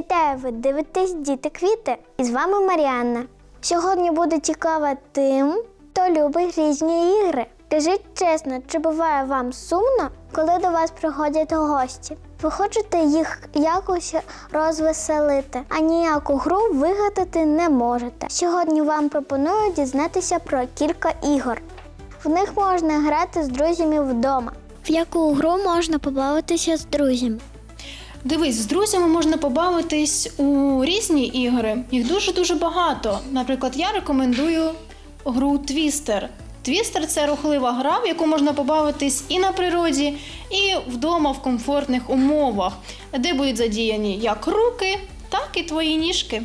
Вітаю, ви дивитесь Діти Квіти. І з вами Маріанна. Сьогодні буде цікаво тим, хто любить різні ігри. Скажіть чесно, чи буває вам сумно, коли до вас приходять гості? Ви хочете їх якось розвеселити, а ніяку гру вигадати не можете. Сьогодні вам пропоную дізнатися про кілька ігор. В них можна грати з друзями вдома. В яку гру можна побавитися з друзями? Дивись, з друзями можна побавитись у різні ігри. Їх дуже-дуже багато. Наприклад, я рекомендую гру Твістер. Твістер це рухлива гра, в яку можна побавитись і на природі, і вдома в комфортних умовах, де будуть задіяні як руки, так і твої ніжки.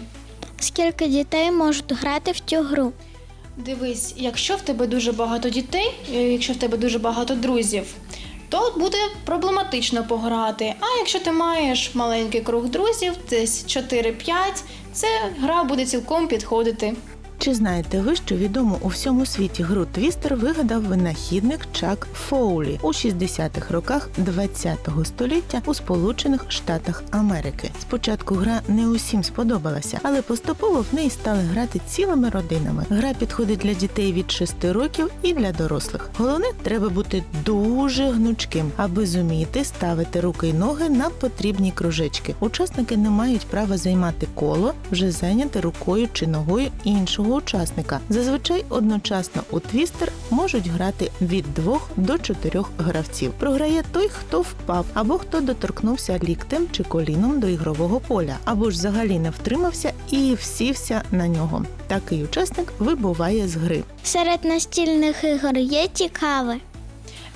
Скільки дітей можуть грати в цю гру? Дивись, якщо в тебе дуже багато дітей, е, якщо в тебе дуже багато друзів, то буде проблематично пограти. А якщо ти маєш маленький круг друзів, десь 4-5, це гра буде цілком підходити. Чи знаєте ви, що відому у всьому світі гру Твістер вигадав винахідник Чак Фоулі у 60-х роках ХХ століття у Сполучених Штатах Америки? Спочатку гра не усім сподобалася, але поступово в неї стали грати цілими родинами. Гра підходить для дітей від 6 років і для дорослих. Головне, треба бути дуже гнучким, аби зуміти ставити руки й ноги на потрібні кружечки. Учасники не мають права займати коло, вже зайняте рукою чи ногою іншого учасника. Зазвичай одночасно у твістер можуть грати від двох до чотирьох гравців. Програє той, хто впав, або хто доторкнувся ліктем чи коліном до ігрового поля, або ж взагалі не втримався і всівся на нього. Такий учасник вибуває з гри. Серед настільних ігор є цікаве.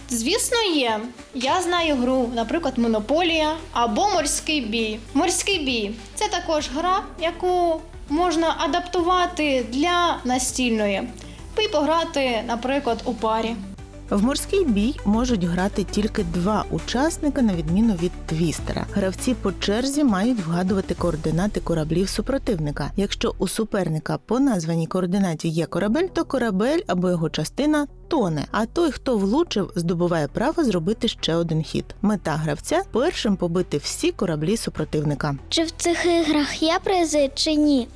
Звісно, є. Я знаю гру, наприклад, Монополія або Морський бій. Морський бій це також гра, яку можна адаптувати для настільної. І пограти, наприклад, у парі. В морський бій можуть грати тільки два учасника, на відміну від твістера. Гравці по черзі мають вгадувати координати кораблів супротивника. Якщо у суперника по названій координаті є корабель, то корабель або його частина тоне. А той, хто влучив, здобуває право зробити ще один хід. Мета гравця першим побити всі кораблі супротивника. Чи в цих іграх є призи, чи ні?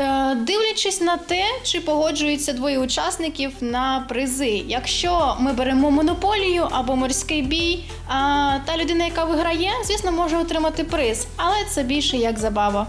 Е, Дивлячись на те, чи погоджуються двоє учасників на призи. Якщо ми беремо монополію або морський бій, та людина, яка виграє, звісно, може отримати приз, але це більше як забава.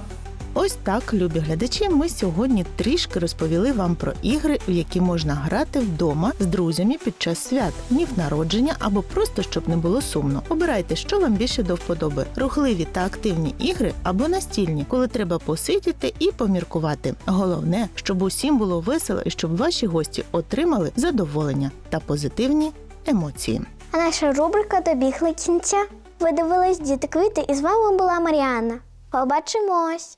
Ось так, любі глядачі, ми сьогодні трішки розповіли вам про ігри, в які можна грати вдома з друзями під час свят, днів народження або просто щоб не було сумно. Обирайте, що вам більше до вподоби: рухливі та активні ігри або настільні, коли треба посидіти і поміркувати. Головне, щоб усім було весело і щоб ваші гості отримали задоволення та позитивні емоції. А наша рубрика добігла кінця. Ви дивились Діти Квіти і з вами була Маріанна. Побачимось!